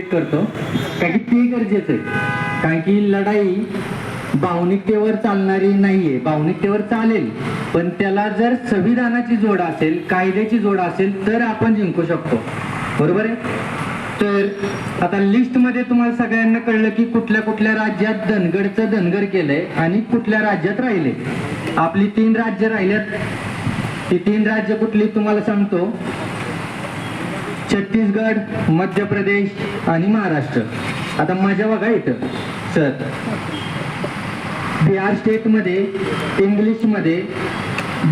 करतो. कारण की ते गरजेचं आहे. कारण की लढाई भावनिकतेवर चालणारी नाहीये. भावनिकतेवर चालेल. पण त्याला जर संविधानाची जोड असेल कायद्याची जोड असेल तर आपण जिंकू शकतो. बरोबर आहे? तर आता लिस्टमध्ये तुम्हाला सगळ्यांना कळलं की कुठल्या कुठल्या राज्यात धनगडचं धनगर केलंय आणि कुठल्या राज्यात राहिले. आपली तीन राज्य राहिल्यात. ती तीन राज्य कुठली तुम्हाला सांगतो. छत्तीसगड मध्य प्रदेश आणि महाराष्ट्र. आता मजा बघा इथं. सर बिहार स्टेटमध्ये इंग्लिशमध्ये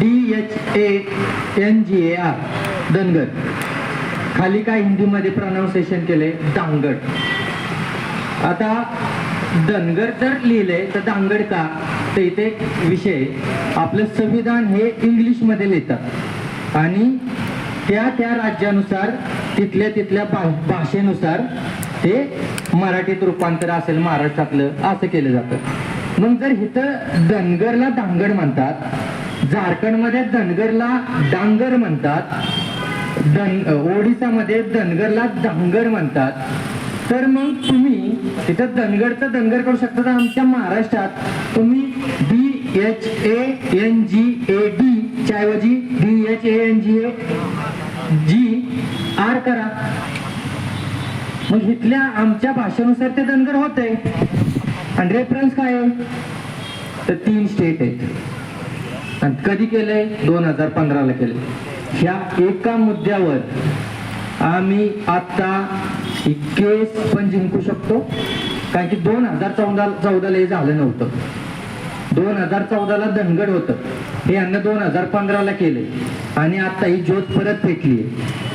D H A N G A R Dhangar. खाली काय हिंदीमध्ये प्रोनाऊन्सिएशन केले दांगड. आता धनगर जर लिहिले तर दांगड का? तर इथे विषय आपलं संविधान हे इंग्लिशमध्ये लिहितात. आणि त्या त्या राज्यानुसार तिथल्या तिथल्या भाषेनुसार ते मराठीत रूपांतर असेल महाराष्ट्रातलं असं केलं जातं. मग जर इथं धनगरला दांगड म्हणतात झारखंडमध्ये धनगरला डांगर म्हणतात धन ओडिसामध्ये धनगरला दांगर म्हणतात तर मग तुम्ही तिथं धनगरचं धनगर करू शकता. तर आमच्या महाराष्ट्रात तुम्ही D H A N G A D च्या ऐवजी D H A N G A G R करा. मग इथल्या आमच्या भाषेनुसार ते धनगर होते आणि रेफरन्स काय आहे? तर तीन स्टेट आहेत. आणि कधी केलंय? दोन हजार पंधराला केलंय. ह्या एका मुद्द्यावर आम्ही आता ही केस पण जिंकू शकतो. कारण की दोन हजार चौदा चौदाला हे झालं नव्हतं. दोन हजार चौदाला धनगड होतं. हे यांना दोन हजार पंधराला केले आणि आता ही ज्योत परत फेकली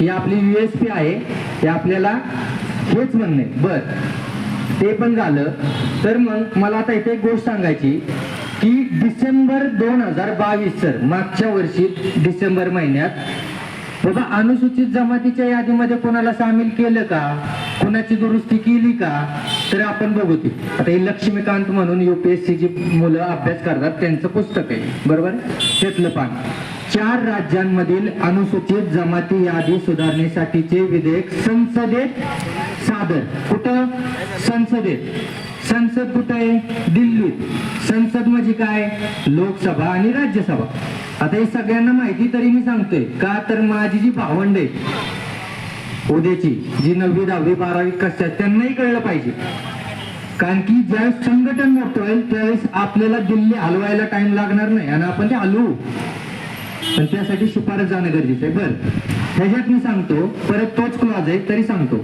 ही आपली युएसपी आहे. हे आपल्याला हेच म्हणणे. बर. ते पण झालं. तर मग मला आता इथे एक गोष्ट सांगायची की डिसेंबर दोन हजार बावीस सर मागच्या वर्षी डिसेंबर महिन्यात बाबा अनुसूचित जमातीच्या यादीमध्ये कोणाला सामील केलं का? कोणाची दुरुस्ती केली का? तर आपण बघू ती. आता हे लक्ष्मीकांत म्हणून युपीएससी ची मुलं अभ्यास करतात. त्यांचं पुस्तक आहे. बरोबर? त्यातलं पान. चार राज्यांमधील अनुसूचित जमाती यादी सुधारणेसाठीचे विधेयक संसदेत सादर. कुठं? संसदेत. संसद कुठं आहे? दिल्लीत. संसद म्हणजे काय? लोकसभा आणि राज्यसभा. आता हे सगळ्यांना माहिती तरी मी सांगतोय. का तर माझी जी भावंड आहे उद्याची जी नववी दहावी बारावी कशा त्यांनाही कळलं पाहिजे. कारण की ज्यावेळेस संघटन मोठं होईल त्यावेळेस आपल्याला दिल्ली हलवायला टाइम लागणार नाही. आणि आपण ते हलवू. पण त्यासाठी शिफारस जाणं गरजेचं आहे. बरं. ह्याच्यात मी सांगतो परत तोच क्लॉज आहे तरी सांगतो.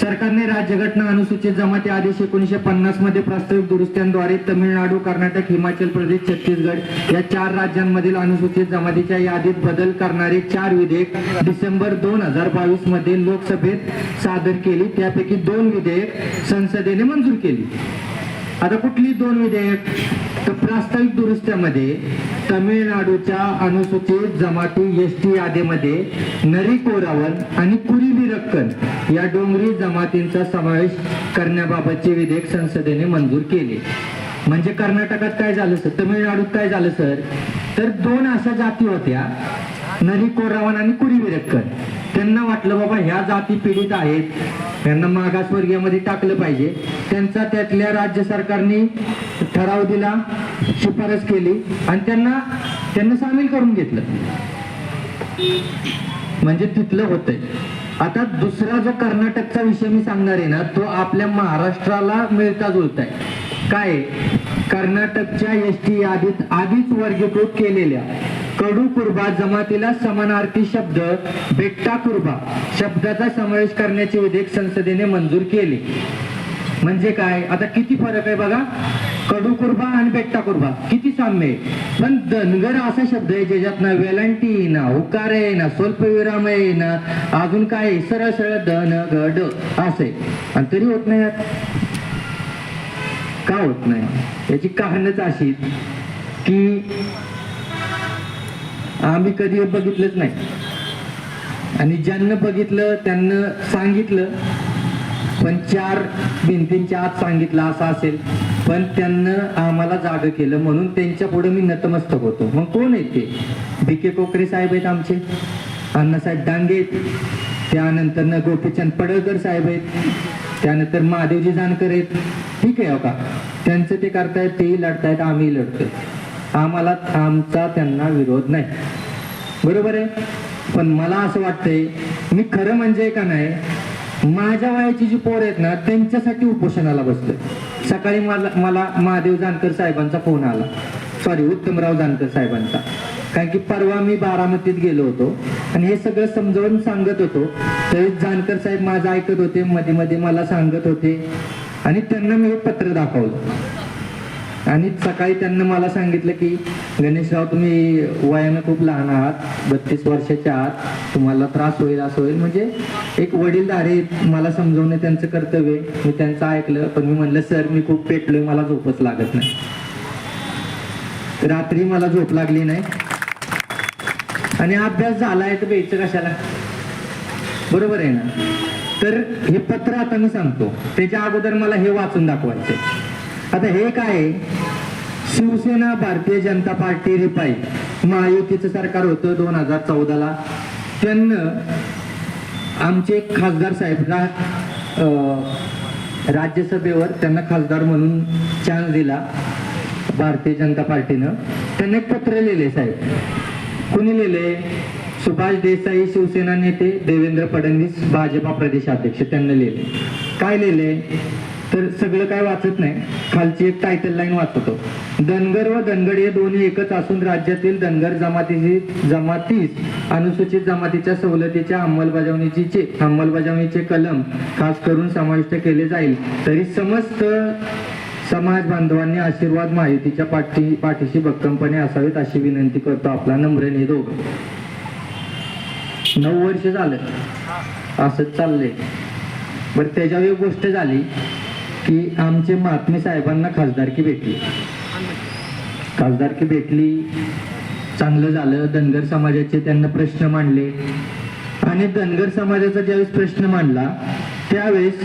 सरकारने राज्यघटना अनुसूचित जमाती आदेश एकोणीसशे पन्नासमध्ये प्रास्ताविक दुरुस्त्यांद्वारे तमिळनाडू कर्नाटक हिमाचल प्रदेश छत्तीसगड या चार राज्यांमधील अनुसूचित जमातीच्या यादीत बदल करणारे चार विधेयक डिसेंबर दोन हजार बावीसमध्ये लोकसभेत सादर केली. त्यापैकी दोन विधेयक संसदेने मंजूर केली. आता कुठली दोन विधेयक? तर प्रास्ताविक दुरुस्त्यामध्ये तमिळनाडूच्या अनुसूचित जमाती एस टी यादीमध्ये नरी कोरावन आणि कुरिबी रक्कन या डोंगरी जमातींचा समावेश करण्याबाबतचे विधेयक संसदेने मंजूर केले. म्हणजे कर्नाटकात काय झालं सर? तमिळनाडूत काय झालं सर? तर दोन अशा जाती होत्या नरी कोरावन आणि कुरिबी रक्कन त्यांना वाटलं बाबा ह्या जाती पीडित आहेत. त्यांना मागासवर्गीयामध्ये टाकलं पाहिजे. त्यांचा त्यातल्या राज्य सरकारने ठराव दिला शिफारस केली आणि त्यांना त्यांना सामील करून घेतलं. म्हणजे तिथलं होतंय. आता दुसरा जो कर्नाटकचा विषय मी सांगणार आहे ना तो आपल्या महाराष्ट्राला मिळता जुळत आहे काय? कर्नाटकच्या एस टी यादीत आधीच वर्गीकृत केलेल्या कडू कुर्बा जमातीला समानार्थी शब्द बेट्टा कुर्बा शब्दाचा समावेश करण्याचे विधेयक संसदेने मंजूर केले. म्हणजे काय? आता किती फरक आहे बघा. कडू कुर्बा आणि बेट्टा कुर्बा किती साम्य आहे? पण धनगर असा शब्द आहे ज्याच्यात ना वेलांटी ना उकार आहे ना स्वल्प विराम आहे ना अजून काय आहे? सरळ सरळ धन गड असे आणि तरी होत नाही का होत नाही? याची कारणच अशी की आम्ही कधी बघितलंच नाही. आणि ज्यांना बघितलं त्यांना सांगितलं पण चार भिंतींच्या आत सांगितलं असं असेल पण त्यांना आम्हाला जाग केलं म्हणून त्यांच्या पुढे मी नतमस्तक होतो. मग कोण आहेत ते? बी के कोकरे साहेब आहेत आमचे अण्णासाहेब डांगे आहेत त्यानंतर गोपीचंद पडळकर साहेब आहेत त्यानंतर महादेवजी जानकर आहेत. ठीक आहे हो का? त्यांचं ते करतायत तेही लढतायत आम्ही लढतोय. कामाला थांबता त्यांना विरोध नाही. बरोबर आहे? पण मला असं वाटतंय मी खरं म्हणजे का नाही माझ्या वयाची जी पोर आहेत ना त्यांच्यासाठी उपोषणाला बसतोय सकाळी मला मला महादेव जानकर साहेबांचा फोन आला. सॉरी उत्तमराव जानकर साहेबांचा. कारण की परवा मी बारामतीत गेलो होतो आणि हे सगळं समजावून सांगत होतो. तरी जानकर साहेब माझं ऐकत होते मध्ये मध्ये मला सांगत होते आणि त्यांना मी हे पत्र दाखवलं. आणि सकाळी त्यांना मला सांगितलं की गणेशराव तुम्ही वयानं खूप लहान आहात बत्तीस वर्षाच्या आहात तुम्हाला त्रास होईल असं होईल. म्हणजे एक वडीलधारे मला समजवणे त्यांचं कर्तव्य मी त्यांचं ऐकलं पण मी म्हणलं सर मी खूप पेटलोय मला झोपच लागत नाही. रात्री मला झोप लागली नाही. आणि अभ्यास झालाय तर बेचं कशाला? बरोबर आहे ना? तर हे पत्र आता मी सांगतो. त्याच्या अगोदर मला हे वाचून दाखवायचंय. आता हे काय? शिवसेना भारतीय जनता पार्टी रिपाई. महायुतीचं सरकार होतं दोन हजार चौदाला. त्यांना आमचे एक खासदार साहेब रा राज्यसभेवर त्यांना खासदार म्हणून चान्स दिला. भारतीय जनता पार्टीनं. त्यांना एक पत्र लिहिले साहेब. कुणी लिहिले? सुभाष देसाई शिवसेना नेते देवेंद्र फडणवीस भाजपा प्रदेशाध्यक्ष. त्यांना लिहिले. काय लिहिले? तर सगळं काय वाचत नाही. खालची एक टायटल लाईन वाचतो. धनगर व धनगड हे दोन्ही एकच असून राज्यातील धनगर जमातीची जमातीस अनुसूचित जमातीच्या सवलतीच्या अंमलबजावणीची अंमलबजावणीचे कलम खास करून समाविष्ट केले जाईल. तरी समस्त समाज बांधवांनी आशीर्वाद माहितीच्या पाठी पाठीशी भक्कमपणे असावेत अशी विनंती करतो आपला नम्र निधो नऊ वर्ष झालं. असंच चाललंय. बरं त्याच्यावर एक गोष्ट झाली. की आमचे महात्मे साहेबांना खासदारकी भेटली. खासदारकी भेटली चांगलं झालं धनगर समाजाचे त्यांना प्रश्न मांडले. आणि धनगर समाजाचा ज्यावेळेस प्रश्न मांडला त्यावेळेस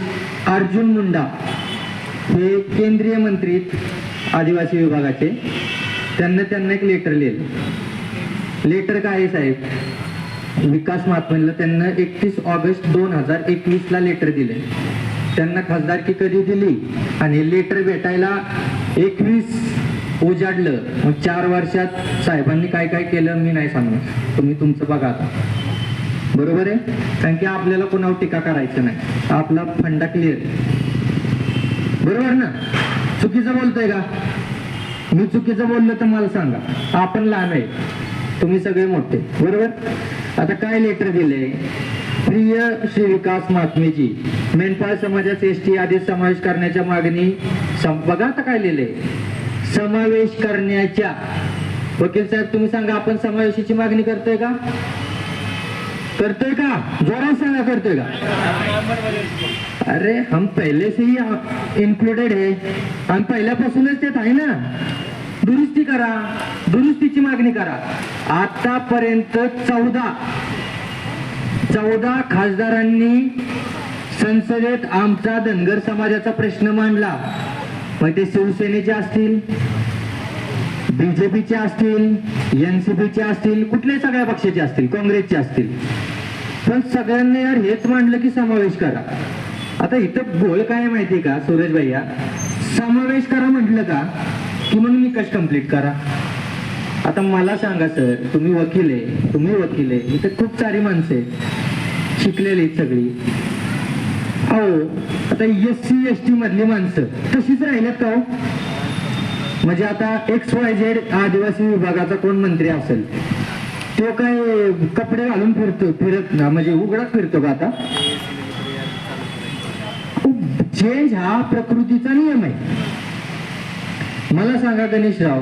अर्जुन मुंडा हे केंद्रीय मंत्री आदिवासी विभागाचे त्यांना त्यांना एक लेटर लिहिलं. लेटर काय आहे साहेब? विकास महात्मेला त्यांना एकतीस ऑगस्ट दोन हजार एकवीसला लेटर दिले त्यांना खासदारकी कधी दिली? आणि लेटर भेटायला एकवीस उजाडलं. मग चार वर्षात साहेबांनी काय काय केलं मी नाही सांगणार. तुम्ही तुमचं बघा आता. बरोबर आहे? कारण की आपल्याला कोणावर टीका करायचं नाही. आपला फंडा क्लिअर बरोबर ना? चुकीचं बोलतोय का? मी चुकीचं बोललो तर मला सांगा. आपण लहान आहे. तुम्ही सगळे मोठे. बरोबर? आता काय लेटर दिले? प्रिय श्री विकास महात्मेजी मेंढपाळ समाजात एस टी आधी समावेश करण्याच्या मागणी बघा आता काय लिहिले समावेश करण्याच्या. वकील साहेब तुम्ही सांगा आपण समावेशाची मागणी करतोय का? करतोय का? जोरात सांगा करतोय का? अरे हम पहले से ही इंक्लुडेड है. आणि पहिल्यापासूनच ते आहे ना. दुरुस्ती करा. दुरुस्तीची मागणी करा. आतापर्यंत चौदा चौदा खासदारांनी संसदेत आमचा धनगर समाजाचा प्रश्न मांडला. मग ते शिवसेनेचे असतील बीजेपीचे असतील एनसीपीचे असतील कुठले सगळ्या पक्षाचे असतील काँग्रेसचे असतील. पण सगळ्यांनी यार हेच मांडलं की समावेश करा. आता इथं गोळ काय माहिती का सुरेश भैया समावेश करा म्हटलं का की मग निकष कंप्लीट करा. आता मला सांगा सर तुम्ही वकील आहे तुम्ही वकील आहे इथे खूप सारी माणसं आहेत शिकलेली सगळी. अहो आता एस सी एस टी मधली माणसं तशीच राहिल्यात का हो? म्हणजे आता एक्स वाय झेड आदिवासी विभागाचा कोण मंत्री असेल? तो काय कपडे घालून फिरतो फिरत ना म्हणजे उघडा फिरतो का आता? झेंज हा प्रकृतीचा नियम आहे. मला सांगा गणेशराव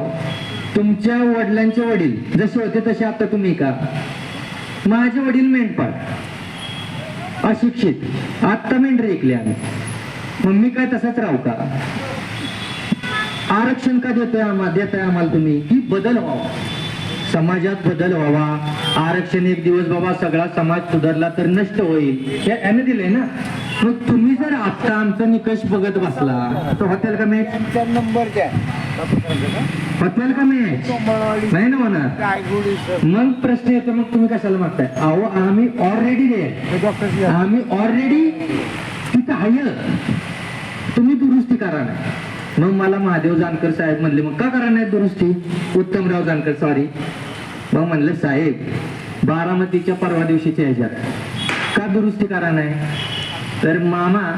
तुमच्या वडिलांचे वडील जसे होते तसे आता तुम्ही का? माझे वडील मेंढपाळ अशिक्षित. आत्ता मेंढरे ऐकले आम्ही. मग मी काय तसाच राहू का? आरक्षण का देतोय आम्हाला देताय आम्हाला तुम्ही? की बदल व्हावा. समाजात बदल व्हावा. आरक्षण एक दिवस बाबा सगळा समाज सुधारला तर नष्ट होईल. हे याने दिलंय ना? मग तुम्ही जर आता आमचा निकष बघत बसला तर हॉटेल का मॅच? नंबर द्या. हॉटेल का मॅच? नाही ना सर? मग प्रश्न येतो मग तुम्ही कशाला मागताय? अहो आम्ही ऑलरेडी दे आम्ही ऑलरेडी तिथं आहे. तुम्ही दुरुस्ती करा ना. मग मला महादेव जानकर साहेब म्हणले मग का करा नाही दुरुस्ती? उत्तमराव जानकर सॉरी मग म्हणलं साहेब बारामतीच्या परवा दिवशीच्या ह्याच्यात. का दुरुस्ती करा नाही? तर मामा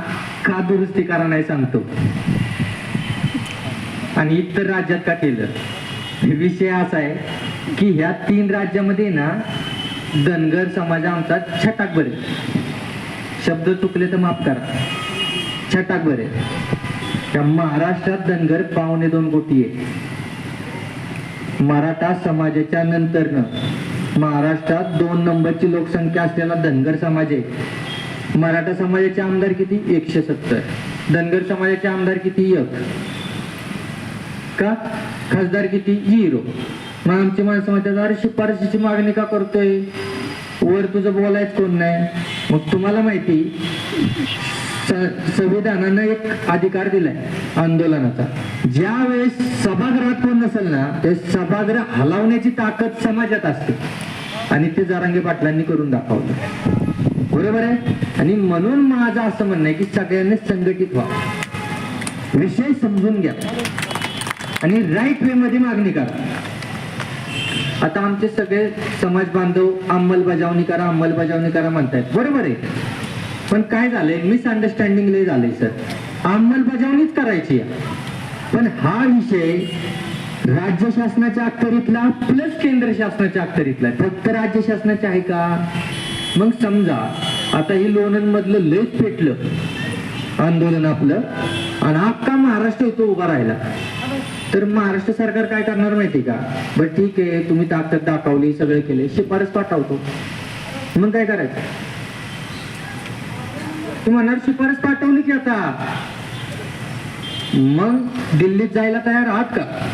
का दुरुस्ती करा नाही सांगतो. आणि इतर राज्यात का केलं? विषय असा आहे की ह्या तीन राज्यामध्ये ना धनगर समाज आमचा छटाक बरे. शब्द चुकले तर माफ करा. छटाक बरे. त्या महाराष्ट्रात धनगर पावणे दोन कोटी आहे. मराठा समाजाच्या नंतरनं महाराष्ट्रात दोन नंबरची लोकसंख्या असलेला धनगर समाज आहे. मराठा समाजाचे आमदार किती? एकशे सत्तर. धनगर समाजाचे आमदार किती? एक. का? खासदार किती? झिरो. मग आमची माणसं म्हणतात अरे शिफारशीची मागणी का करतोय? वर तुझं बोलायच कोण नाही? मग तुम्हाला माहिती संविधानानं एक अधिकार दिलाय आंदोलनाचा. ज्या वेळेस सभागृहात कोण नसेल ना ते सभागृह हलवण्याची ताकद समाजात असते. आणि ते जारांगे पाटलांनी करून दाखवलं. बरोबर आहे? आणि म्हणून माझं असं म्हणणं आहे की सगळ्यांनी संघटित व्हा. विषय समजून घ्या. आणि राईट वे मध्ये मागणी करा. आता आमचे सगळे समाज बांधव अंमलबजावणी करा अंमलबजावणी करा म्हणतायत. बरोबर आहे. पण काय झालंय? मिसअंडरस्टँडिंग लय झालंय सर अंमलबजावणीच करायची आहे. पण हा विषय राज्य शासनाच्या अखत्यारीतला प्लस केंद्र शासनाच्या अखत्यारीतला फक्त राज्य शासनाचे आहे का? मग समजा आता ही लोणंदमधलं लयच पेटलं. आंदोलन आपलं. आणि अख्खा महाराष्ट्र येतो उभा राहिला. तर महाराष्ट्र सरकार काय करणार माहिती का? बर ठीक आहे तुम्ही ताकद दाखवली सगळे केले शिफारस पाठवतो. मग काय करायचं? तू म्हणणार शिफारस पाठवली की आता. मग दिल्लीत जायला तयार आहात का?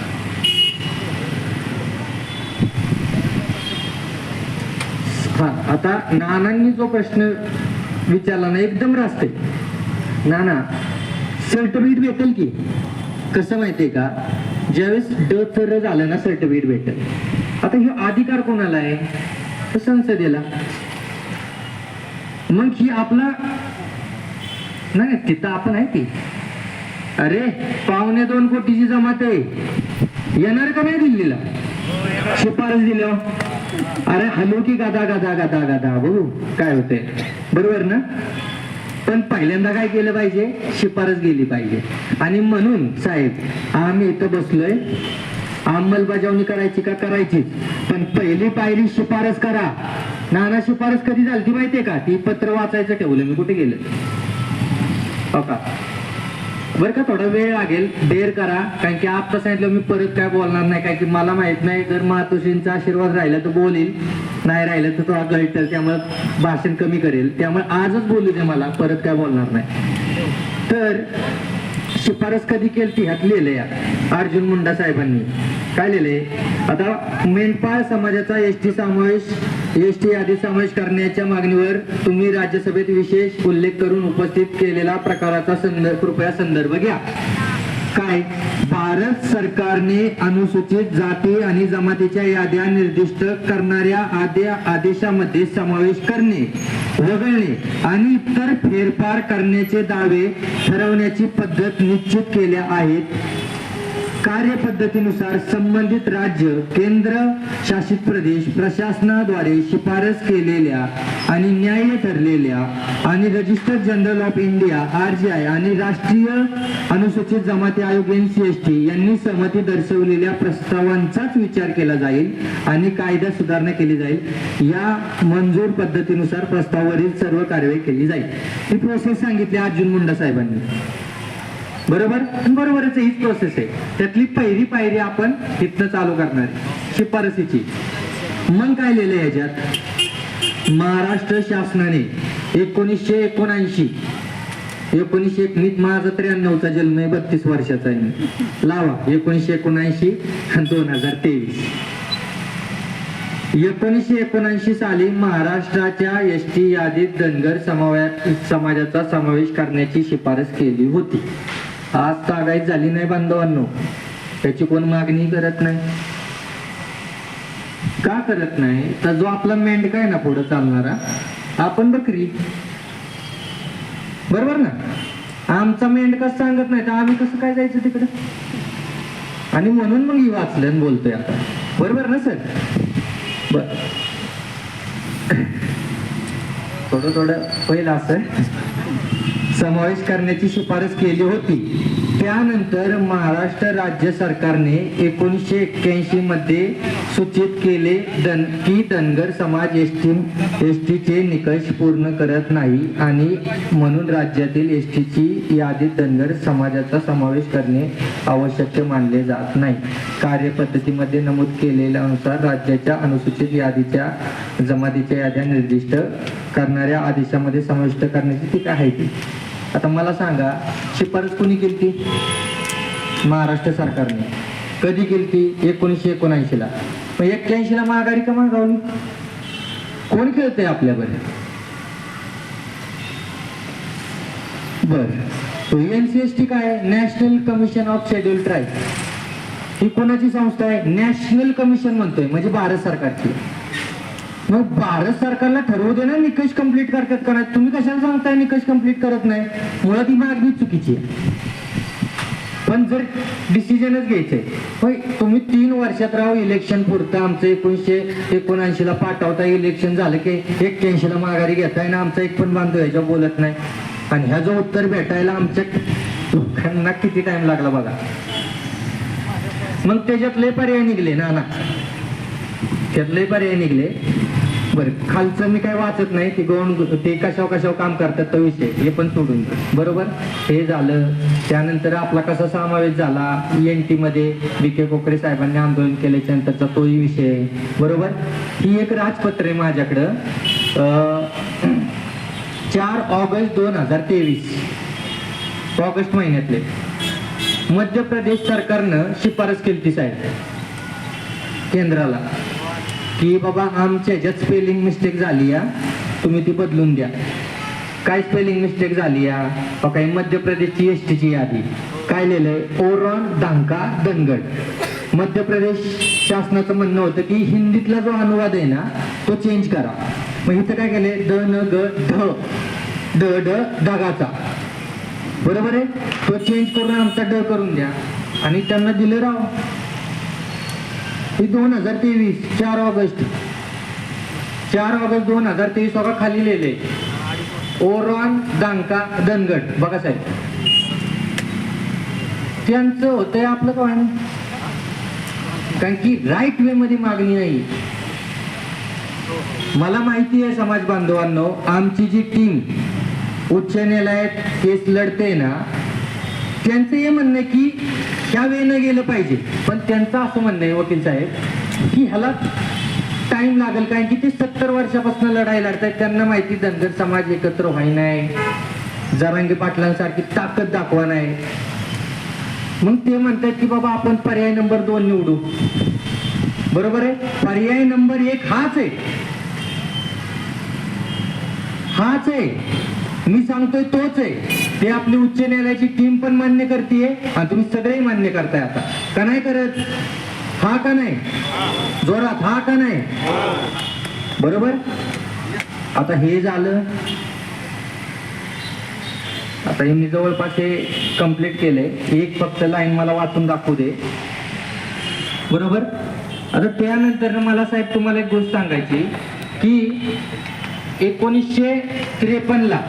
हा आता नानांनी जो प्रश्न विचारला ना एकदम रास्त. नाना सर्टिफिकेट भेटेल की? कसं माहितीये का? ज्यावेळेस ड थर झालं ना सर्टिफिकेट भेटेल. आता हे अधिकार कोणाला आहे? संसदेला. मग ही आपला नाही तिथं आपण आहे की? अरे पावणे दोन कोटीची जमात आहे. येणार का नाही दिल्लीला? शिफारस दिलं हो. अरे हलो की गादा गादा गादा गादा बघू हो. काय होते बरोबर ना? पण पहिल्यांदा काय केलं पाहिजे? शिफारस गेली पाहिजे. आणि म्हणून साहेब आम्ही इथं बसलोय. अंमलबजावणी करायची का करायची पण पहिली पायरी शिफारस करा. नाना शिफारस कधी झाली ती माहितीये का? ती पत्र वाचायचं ठेवलं. मी कुठे गेलं? हो का? बरं का थोडा वेळ लागेल. देर करा. कारण की आत्ता सांगितलं मी परत काय बोलणार नाही. कारण की मला माहीत नाही जर मातोश्रींचा आशीर्वाद राहिला तर बोलील. नाही राहिलं तर थोडा गळटर त्यामुळे भाषण कमी करेल. त्यामुळे आजच बोलू दे मला. परत काय बोलणार नाही. तर शिफारस कधी केली ती? ह्यात लिहिलंय अर्जुन मुंडा साहेबांनी. काय लिहिलंय आता मेंढपाळ समाजाचा एस टी समावेश एस टी यादी समावेश करण्याच्या मागणीवर तुम्ही राज्यसभेत विशेष उल्लेख करून उपस्थित केलेला प्रकाराचा संदर्भ कृपया संदर्भ घ्या. काय? भारत सरकारने अनुसूचित जाती आणि जमातीच्या याद्या निर्दिष्ट करणाऱ्या आद्या आदेशामध्ये समावेश करणे वगळणे आणि इतर फेरफार करण्याचे दावे ठरवण्याची पद्धत निश्चित केल्या आहेत. कार्यपद्धतीनुसार संबंधित राज्य केंद्र शासित प्रदेश प्रशासनाद्वारे शिफारस केलेल्या आणि न्याय्य ठरलेल्या आणि register general of India R G I आणि राष्ट्रीय अनुसूचित जमाती आयोग एन सी एस टी यांनी सहमती दर्शवलेल्या प्रस्तावांचाच विचार केला जाईल आणि कायदा सुधारणा केली जाईल. या मंजूर पद्धतीनुसार प्रस्तावावरील सर्व कारवाई केली जाईल. ही प्रोसेस सांगितली अर्जुन मुंडा साहेबांनी. बरोबर? बरोबरच हीच प्रोसेस आहे. त्यातली पहिली पायरी आपण इथनं चालू करणार शिफारसीची. मग काय लिहिलंय याच्यात महाराष्ट्र शासनाने एकोणीसशे एकोणऐंशी एकोणीसशे एक माझा त्र्याण्णवचा जन्म आहे बत्तीस वर्षाचा आहे लावा एकोणीसशे एकोणऐंशी दोन हजार तेवीस. एकोणीसशे एकोणऐंशी साली महाराष्ट्राच्या एस टी यादीत धनगर समावे समाजाचा समावेश करण्याची शिफारस केली होती. आज तागायत झाली नाही बांधवांनो. त्याची कोण मागणी करत नाही. का करत नाही? तर जो आपला मेंढका आहे ना पुढे चालणारा आपण बकरी. बरोबर ना? आमचा मेंढकाच सांगत नाही तर आम्ही कसं काय जायचं तिकडे? आणि म्हणून मग ही वाचलं बोलतोय आता. बरोबर ना सर? बर. थोडं थोडं. पहिलं असं. समावेश करण्याची शिफारस केली होती. त्यानंतर महाराष्ट्र राज्य सरकारने एकोणीसशे एक्क्याऐंशी मध्ये सूचित केले दन की धनगर समाज एस टी एस टीचे निकष पूर्ण करत नाही आणि म्हणून राज्यातील एस टीची यादीत धनगर समाजाचा समावेश करणे आवश्यक मानले जात नाही. कार्यपद्धतीमध्ये नमूद केलेल्या अनुसार राज्याच्या अनुसूचित यादीच्या जमातीच्या याद्या निर्दिष्ट करणाऱ्या आदेशामध्ये समाविष्ट करण्याची टीका आहे ती. आता मला सांगा शिफारस कोणी केली ती महाराष्ट्र सरकारने. कधी केली ती एकोणीसशे एकोणऐंशीला. मग एक्क्याऐंशीला माघारी का मागावली कोण खेळतंय आपल्यावर बर. एन सी एस टी काय national commission of schedule tribe ही कोणाची संस्था आहे? नॅशनल कमिशन म्हणतोय म्हणजे भारत सरकारची. मग भारत सरकारला ठरवू दे ना निकष कंप्लीट करतात का नाही? तुम्ही कशाला सांगताय निकष कंप्लीट करत नाही? मुळात ही मागणी चुकीची आहे. पण जर डिसिजनच घ्यायचंय होय तुम्ही तीन वर्षात राहू इलेक्शन पुरतं आमचं एकोणीसशे एकोणऐंशीला पाठवता इलेक्शन झालं की एक्क्याऐंशीला माघारी घेताय ना आमचा एक पण बांधव ह्याच्या बोलत नाही. आणि ह्याचं उत्तर भेटायला आमच्या लोकांना किती टाइम लागला बघा. मग त्याच्यात लय पर्याय निघले ना ना त्यात लय पर्याय निघले. बरं. खालचं मी काय वाचत नाही ते गौण ते कशावर कशावर काम करतात तो विषय. हे पण सोडून बरोबर? हे झालं. त्यानंतर आपला कसा समावेश झाला? एन टी मध्ये बी के कोकरे साहेबांनी आंदोलन केल्याच्या नंतरचा तोही विषय. बरोबर? ही एक राजपत्र आहे माझ्याकडं. अं, चार ऑगस्ट दोन हजार तेवीस. ऑगस्ट महिन्यातले. मध्य प्रदेश सरकारनं शिफारस केली ती साहेब. केंद्राला. की बाबा आमच्या ह्याच्यात स्पेलिंग मिस्टेक झाली या तुम्ही ती बदलून द्या. काय स्पेलिंग मिस्टेक झाली या अहो, काही मध्य प्रदेशची एस टीची यादी. काय लिहिलंय? ओरॉन धांका दनगड मध्य प्रदेश शासनाचं म्हणणं होतं की हिंदीतला जो अनुवाद आहे ना तो चेंज करा. मग इथं काय केलंय? द न ग ढ ड ड ढगाचा बरोबर आहे? तो चेंज करून आमचा ड करून द्या. आणि त्यांना दिलं राव. ही दोन हजार तेवीस चार ऑगस्ट. चार ऑगस्ट दोन हजार तेवीस बघा खाली लिहिले. ओरॉन दांका दनगड बघा साहेब. त्यांचं होतंय आपलं काय कारण की राईट वे मध्ये मागणी नाही. मला माहिती आहे समाज बांधवांनो आमची जी टीम उच्च न्यायालयात केस लढते ना त्यांचं हे म्हणणं की त्यावेळेनं गेलं पाहिजे. पण त्यांचं असं म्हणणं आहे वकील साहेब की ह्याला टाइम लागेल कारण की ते सत्तर वर्षापासून लढाई लढतायत. त्यांना माहिती धनगर समाज एकत्र व्हाय नाही जरांगी पाटलांसारखी ताकद दाखवा नाही. मग ते म्हणतात की बाबा आपण पर्याय नंबर दोन निवडू. बरोबर आहे? पर्याय नंबर एक हाच आहे. हाच आहे. मी सांगतोय तोच आहे. ते आपली उच्च न्यायालयाची टीम पण मान्य करते आणि तुम्ही सगळेही मान्य करताय आता. का नाही करत? हा का नाही? जोरात हा का नाही? बरोबर? आता हे झालं. आता हे मी जवळपास हे कंप्लीट केलंय. एक फक्त लाईन मला वाचून दाखवू दे. बरोबर? आता त्यानंतर मला साहेब तुम्हाला एक गोष्ट सांगायची की एकोणीसशे त्रेपन्नला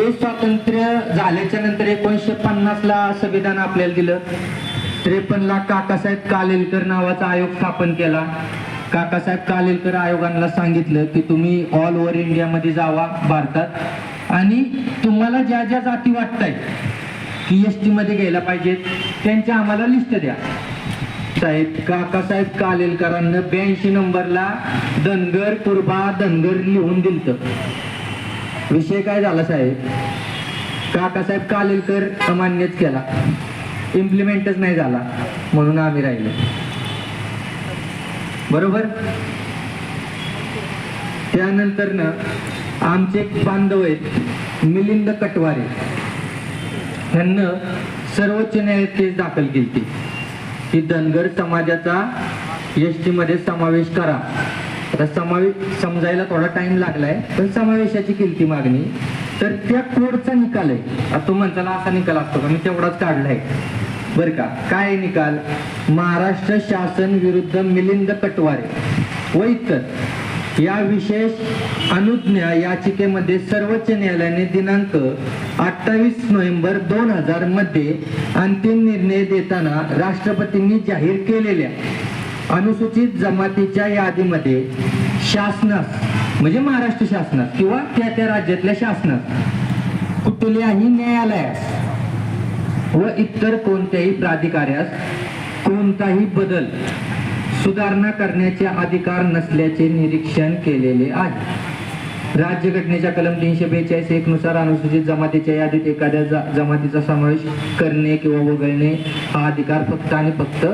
देश स्वातंत्र्य झाल्याच्यानंतर एकोणीसशे पन्नासला संविधान आपल्याला दिलं त्रेपन्नला काकासाहेब कालेलकर नावाचा आयोग स्थापन केला. काकासाहेब कालेलकर आयोगांना सांगितलं की तुम्ही ऑल ओव्हर इंडियामध्ये जावा भारतात. आणि तुम्हाला ज्या ज्या जाती वाटताय की एस टी मध्ये घ्यायला पाहिजेत त्यांच्या आम्हाला लिस्ट द्या. साहेब काकासाहेब कालेलकरांना ब्याऐंशी नंबरला धनगर कुरबा धनगर लिहून दिलत. विषय काय झाला साहेब? काकासाहेब कालेलकर अमान्यच केला. इम्प्लिमेंटच नाही झाला. म्हणून आम्ही राहिलो. बरोबर? त्यानंतर ना आमचे एक बांधव आहेत मिलिंद कटवारे. ह्यांना सर्वोच्च न्यायालयात केस दाखल केली की धनगर समाजाचा एस टी मध्ये समावेश करा. आता समावेश समजायला थोडा टाइम लागलाय. पण समावेशाची किमती मागणी. तर त्या कोडचा निकाल आहे. आता तो म्हणताना असा निकाल असतो का? मी तेवढाच काढलाय. बर का? काय निकाल? महाराष्ट्र शासन विरुद्ध मिलिंद कटवारे व इतर. या विशेष अनुज्ञा याचिकेमध्ये सर्वोच्च न्यायालयाने दिनांक अठ्ठावीस नोव्हेंबर दोन हजारमध्ये अंतिम निर्णय देताना राष्ट्रपतींनी जाहीर केलेल्या अनुसूचित जमातीच्या यादीमध्ये शासनास म्हणजे महाराष्ट्र शासनास किंवा त्या त्या राज्यातल्या शासनास कुठल्याही न्यायालयास व इतर कोणत्याही प्राधिकाऱ्यास कोणताही बदल सुधारणा करण्याचे अधिकार नसल्याचे निरीक्षण केलेले आहे. राज्यघटनेच्या कलम तीनशे बेचाळीस एक नुसार अनुसूचित जमातीच्या यादीत एखाद्या जमातीचा समावेश करणे किंवा वगळणे हा अधिकार फक्त आणि फक्त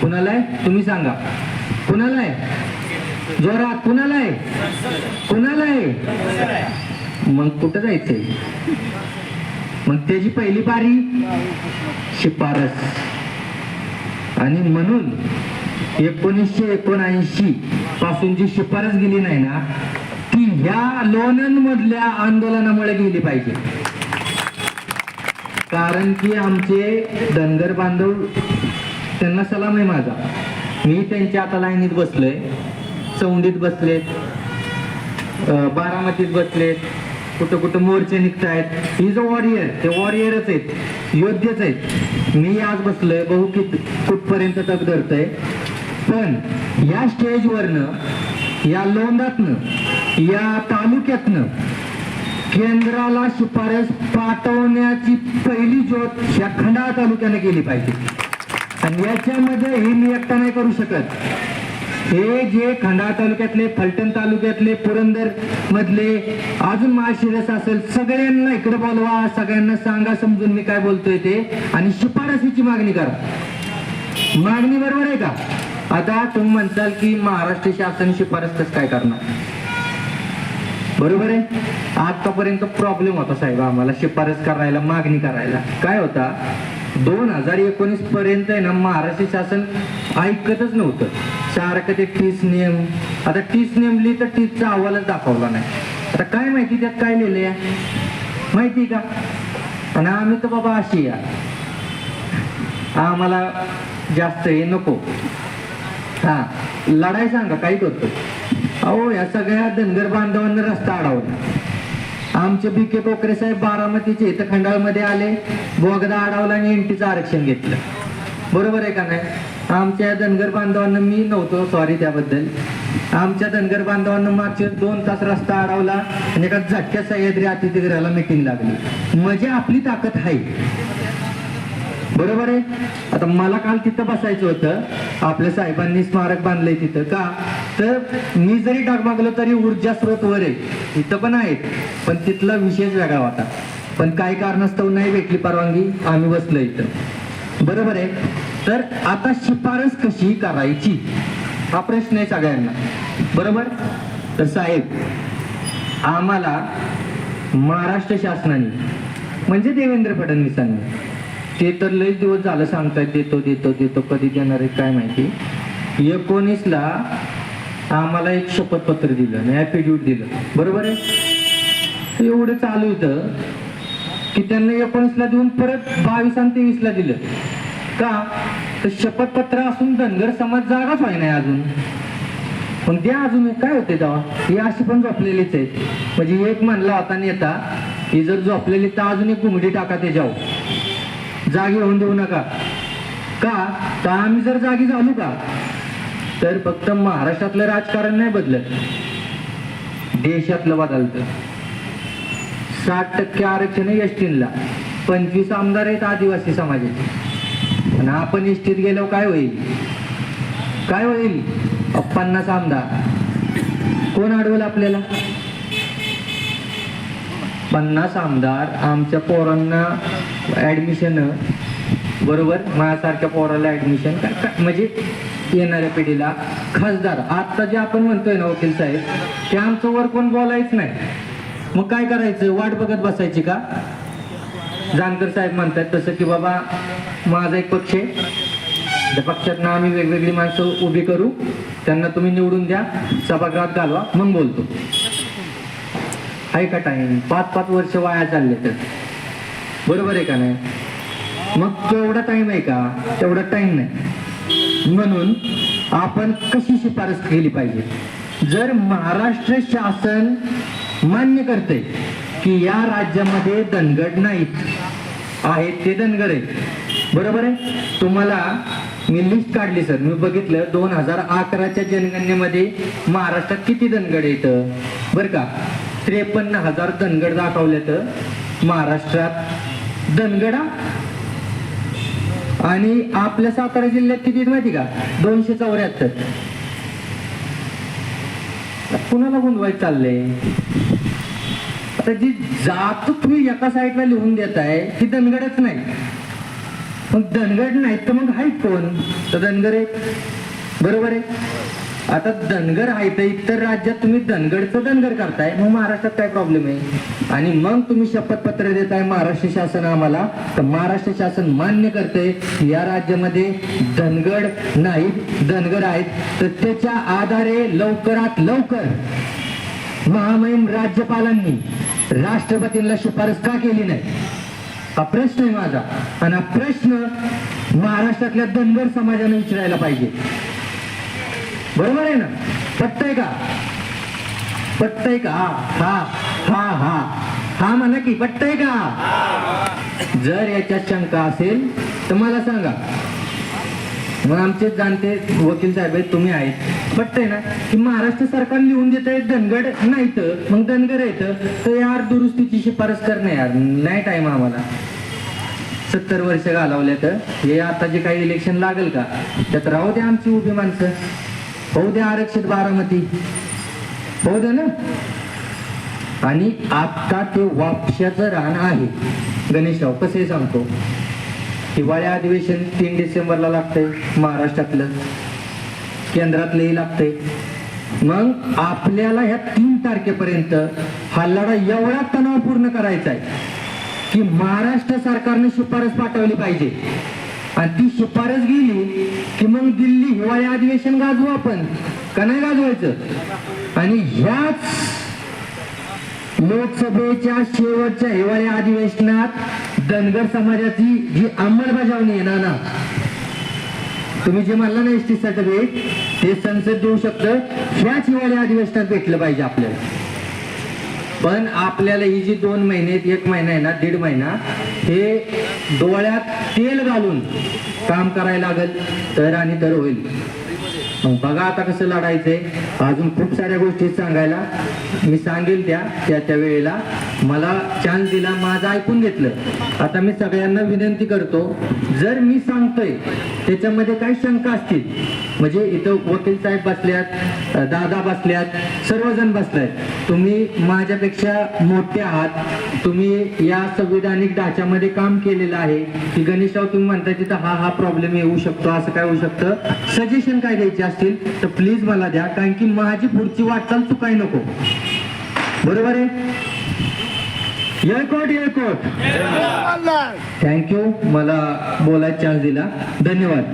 कुणाला आहे? तुम्ही सांगा. कुणाला आहे? जोरात कुणाला आहे? कुणाला आहे? मग कुठं जायचंय? मग त्याची पहिली पारी? शिफारस. आणि म्हणून एकोणीसशे एकोणऐंशी पासून जी शिफारस गेली नाही ना या ह्या आंदोलनामुळे गेली पाहिजे. कारण की आमचे धनगर बांधव त्यांना सलाम आहे माझा. मी त्यांच्या आता लाईनीत बसलोय. चौंडीत बसलेत. बारामतीत बसलेत. कुठं कुठं मोर्चे निघतायत. ही जो वॉरियर ते वॉरियरच आहेत. योद्धेच आहेत. मी आज बसलोय. बहु कित कुठपर्यंत तक धरतय. पण या स्टेजवरनं या लोंदातनं या तालुक्यातनं केंद्राला शिफारस पाठवण्याची पहिली ज्योत या खंडाळा तालुक्याने केली पाहिजे. आणि याच्यामध्ये हे मी एकटा नाही करू शकत. हे जे खंडाळा तालुक्यातले फलटण तालुक्यातले पुरंदर मधले अजून महाशिरस असेल सगळ्यांना इकडे बोलवा सगळ्यांना सांगा समजून मी काय बोलतोय ते. आणि शिफारसीची मागणी करा. मागणी बरोबर आहे का? आता तुम्ही म्हणताल की महाराष्ट्र शासन शिफारस काय करणार? बरोबर आहे? आतापर्यंत प्रॉब्लेम होता साहेब आम्हाला शिफारस करायला मागणी करायला. काय होता? दोन हजार एकोणीस पर्यंत आहे ना महाराष्ट्र शासन ऐकतच नव्हतं. सारखं ते टीस नियम. आता टीस नेमली तर टीसचा अहवालच दाखवला नाही. आता काय माहिती त्यात काय लिहिलंय माहिती का? आणि आम्ही तर बाबा अशी या. आम्हाला जास्त हे नको. हा लढाई सांगा काही करतो अहो या सगळ्या धनगर बांधवांना रस्ता अडवला. आमचे बी के कोकरे साहेब बारामतीचे इथं खंडाळमध्ये आले बोगदा अडवला आणि एनटीचं आरक्षण घेतलं. बरोबर आहे का नाही? आमच्या धनगर बांधवांना मी नव्हतो सॉरी त्याबद्दल. आमच्या धनगर बांधवांना मागचे दोन तास रस्ता अडवला आणि एका झटक्या सह्याद्री अतिथीगृहाला मिटिंग लागली. म्हणजे आपली ताकद आहे. बरोबर आहे? आता मला काल तिथं बसायचं होतं. आपल्या साहेबांनी स्मारक बांधलंय तिथं का? तर मी जरी डगमगलो तरी ऊर्जा स्रोत वर आहे. इथं पण आहेत. पण तिथला विशेष वेगळा होता. पण काही कारणास्तव नाही भेटली परवानगी. आम्ही बसलो इथं. बरोबर आहे? तर आता शिफारस कशी करायची? हा प्रश्न आहे सगळ्यांना. बरोबर? तर साहेब आम्हाला महाराष्ट्र शासनाने म्हणजे देवेंद्र फडणवीसांनी ते तर लय दिवस झालं सांगतायत देतो देतो देतो कधी देणार आहे काय माहिती. एकोणीसला आम्हाला एक शपथपत्र दिलं आणि ॲफिड्यूट दिलं. बरोबर आहे? एवढं चालू होतं की त्यांना एकोणीसला देऊन परत बावीस आणि तेवीसला दिलं. का? तर शपथपत्र असून धनगर समाज जागाच व्हाय नाही अजून. पण द्या अजून एक काय होते तेव्हा? हे अशी पण झोपलेलीच आहेत. म्हणजे एक म्हणला होता नेता ही जर झोपलेली तर अजून एक घुंगडी टाका त्याच्यावर. जागी होऊन देऊ नका. का? तर आम्ही जर जागी झालो का? तर फक्त महाराष्ट्रातलं राजकारण नाही बदलत. देशातलं बदलतं. साठ टक्के आरक्षण आहे एसटीला. पंचवीस आमदार आहेत आदिवासी समाजाचे. आणि आपण एसटीत गेल्यावर काय होईल? काय होईल? पन्नास आमदार. कोण अडवल आपल्याला? पन्नास आमदार आमच्या पोरांना ॲडमिशन बरोबर माझ्यासारख्या पोराला ऍडमिशन म्हणजे येणाऱ्या पिढीला खासदार. आता जे आपण म्हणतोय ना वकील साहेब ते आमचं वर कोण बोलायच नाही. मग काय करायचं? वाट बघत बसायची का? जानकर साहेब म्हणतात तसं की बाबा माझा एक पक्ष आहे. त्या पक्षातनं आम्ही वेगवेगळी माणसं उभी करू. त्यांना तुम्ही निवडून द्या. सभागृहात घालवा. मग बोलतो. आहे का टाइम पाच पाच वर्ष वाया चालले तर. बरोबर आहे का नाही? मग तेवढा टाइम आहे का? तेवढा टाइम नाही. म्हणून आपण कशी शिफारस केली पाहिजे? जर महाराष्ट्र शासन मान्य करते की या राज्यामध्ये धनगड नाहीत आहेत ते धनगर आहेत. बरोबर आहे? तुम्हाला मी लिस्ट काढली सर मी बघितलं दोन हजार अकराच्या जनगणनेमध्ये महाराष्ट्रात किती धनगड येतं बरं का? त्रेपन्न हजार धनगड दाखवले तर महाराष्ट्रात धनगडा आणि आपल्या सातारा जिल्ह्यात किती आहेत माहिती का? दोनशे चौऱ्याहत्तर. कुणाला गुंतवायचं चाललंय? आता जी जात तुम्ही एका साईडला लिहून देताय ती धनगडच नाही. मग धनगड नाही तर मग आहेत कोण? तर धनगर आहे बरोबर आहे? आता धनगर आहे तर इतर राज्यात तुम्ही धनगडचं धनगर करताय मग महाराष्ट्रात काय प्रॉब्लेम आहे? आणि मग तुम्ही शपथपत्र देताय महाराष्ट्र शासन आम्हाला तर महाराष्ट्र शासन मान्य करते या राज्यामध्ये धनगड नाहीत धनगर आहेत. तर त्याच्या आधारे लवकरात लवकर महामहिम राज्यपालांनी राष्ट्रपतींना शिफारस का केली नाही? हा प्रश्न आहे माझा. आणि हा प्रश्न महाराष्ट्रातल्या धनगर समाजाने विचारायला पाहिजे. बरोबर आहे ना? पटतंय का? पटतंय का? हा हा हा हा. म्हणा की पटतंय का? जर याच्यात शंका असेल तर मला सांगा. मग आमचे जाणते वकील साहेब आहेत तुम्ही आहेत. पटतंय ना? की महाराष्ट्र सरकार लिहून देत आहे धनगड नाही तर मग धनगड येतं तर यार दुरुस्तीची शिफारस करणे यार नाही टाईम आम्हाला. सत्तर वर्ष घालवल्या तर हे आता जे काही इलेक्शन लागेल का? त्यात राहू द्या आमची उभी माणसं. होऊ द्या आरक्षित बारामती. होऊ द्या ना. आणि आता ते वापशाचं रान आहे. गणेशराव कसे सांगतो? हिवाळ्या अधिवेशन तीन डिसेंबरला लागतंय महाराष्ट्रातलं. केंद्रातलंही लागतंय. मग आपल्याला ह्या तीन तारखेपर्यंत हा लढा एवढा तणावपूर्ण करायचा आहे की महाराष्ट्र सरकारने शिफारस पाठवली पाहिजे. आणि ती शिफारस गेली की मग दिल्ली हिवाळी अधिवेशन गाजवू आपण. का नाही गाजवायचं? आणि ह्याच लोकसभेच्या शेवटच्या हिवाळी अधिवेशनात धनगर समाजाची जी अंमलबजावणी आहे ना ना तुम्ही जे म्हणला ना एस टी सर्टिफिकेट ते संसद देऊ शकतं. ह्याच हिवाळी अधिवेशनात भेटलं पाहिजे आपल्याला. पण आपल्याला ही जी दोन महिने एक महिना आहे ना दीड महिना हे डोळ्यात तेल घालून काम करायला लागेल तर आणि तर होईल. मग बघा आता कसं लढायचंय. अजून खूप साऱ्या गोष्टी सांगायला मी सांगेल त्या त्या त्या वेळेला. मला चान्स दिला माझं ऐकून घेतलं. आता मी सगळ्यांना विनंती करतो जर मी सांगतोय त्याच्यामध्ये काही शंका असतील म्हणजे इथं वकील साहेब बसल्यात दादा बसल्यात सर्वजण बसल्यात तुम्ही माझ्यापेक्षा मोठे आहात तुम्ही या संविधानिक ढाच्यामध्ये काम केलेलं आहे की गणेशराव तुम्ही म्हणताय तिथं हा हा प्रॉब्लेम येऊ शकतो असं काय होऊ शकतं? सजेशन काय द्यायचे असतील तर प्लीज मला द्या कारण की माझी पुढची वाटचाल चुकाय नको. बरोबर आहे? येळकोट येळकोट. थँक्यू मला बोलायचा चान्स दिला. धन्यवाद.